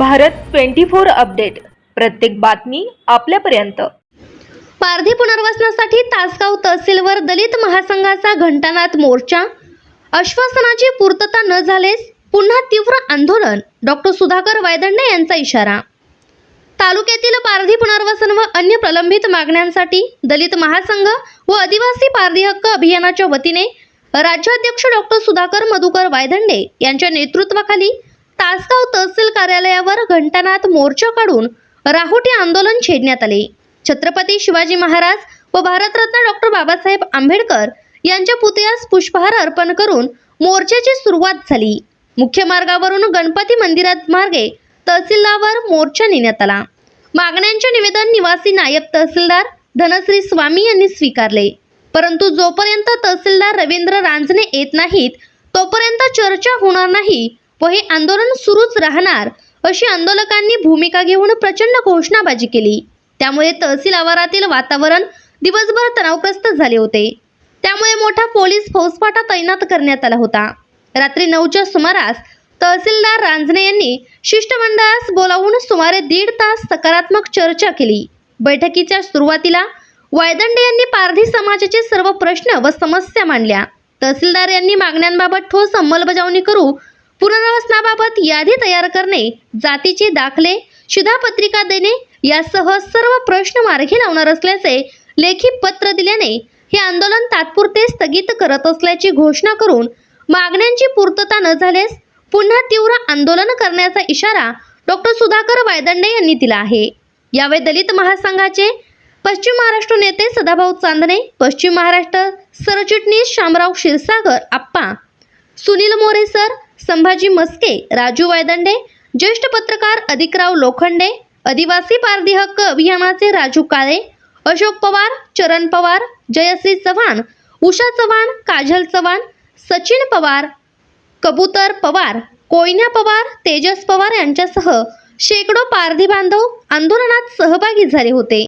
Bharat twenty four update. प्रत्येक बातमी आपल्यापर्यंत. पारधी पुनर्वसनासाठी तासगाव तहसीलवर दलित महासंघाचा घंटानाद मोर्चा. आश्वासनाची पूर्तता न झालेस पुन्हा तीव्र आंदोलन. डॉक्टर सुधाकर वायदंडे यांचा इशारा. तालुक्यातील पारधी पुनर्वसन व अन्य प्रलंबित मागण्यांसाठी दलित महासंघ व आदिवासी पारधी हक्क अभियानाच्या वतीने राज्याध्यक्ष डॉक्टर सुधाकर मधुकर वायदंडे यांच्या नेतृत्वाखाली तासगाव तहसील कार्यालयावर घंटानाथ मोर्चा काढून राहुटी आंदोलन छेडण्यात आले. छत्रपती शिवाजी महाराज व भारतरत्न डॉक्टर बाबासाहेब आंबेडकर यांच्या पुतळ्यास पुष्पहार अर्पण करून मोर्चाची सुरुवात झाली. मुख्य मार्गावरून गणपती मंदिरात मार्गे तहसीलदार मोर्चा नेण्यात आला. मागण्यांचे निवेदन निवासी नायब तहसीलदार धनश्री स्वामी यांनी स्वीकारले. परंतु जोपर्यंत तहसीलदार रवींद्र रांजणे येत नाहीत तोपर्यंत चर्चा होणार नाही व हे आंदोलन सुरूच राहणार अशी आंदोलकांनी भूमिका घेऊन प्रचंड घोषणाबाजी केली. त्यामुळे तहसील आवारातील वातावरण दिवसभर तणावग्रस्त झाले होते. त्यामुळे मोठा पोलीस फौजफाटा तैनात करण्यात आला होता. रात्री नऊच्या सुमारास तहसीलदार रांजणे यांनी शिष्टमंडळास बोलावून सुमारे दीड तास सकारात्मक चर्चा केली. बैठकीच्या सुरुवातीला वायदंडे यांनी पारधी समाजाचे सर्व प्रश्न व समस्या मांडल्या. तहसीलदार यांनी मागण्यांबाबत ठोस अंमलबजावणी करू पुनर्वसनाबाबत यादी तयार करणे जातीचे दाखले शिधापत्रिका देणे यासह सर्व प्रश्न मार्गी लावणार असल्याचे लेखी पत्र दिल्याने हे आंदोलन तात्पुरते स्थगित करत असल्याची घोषणा करून मागण्यांची पूर्तता न झाल्यास पुन्हा तीव्र आंदोलन करण्याचा इशारा डॉक्टर सुधाकर वायदंडे यांनी दिला आहे. यावेळी दलित महासंघाचे पश्चिम महाराष्ट्र नेते सदाभाऊ चांदणे पश्चिम महाराष्ट्र सरचिटणीस शामराव क्षीरसागर आप्पा सुनील मोरे सर संभाजी मस्के राजू वायदंडे ज्येष्ठ पत्रकार अधिकराव लोखंडे आदिवासी पारधी हक्क अभियानाचे राजू काळे अशोक पवार चरण पवार जयश्री चव्हाण उषा चव्हाण काजल चव्हाण सचिन पवार कबूतर पवार कोयना पवार तेजस पवार यांच्यासह शेकडो पारधी बांधव आंदोलनात सहभागी झाले होते.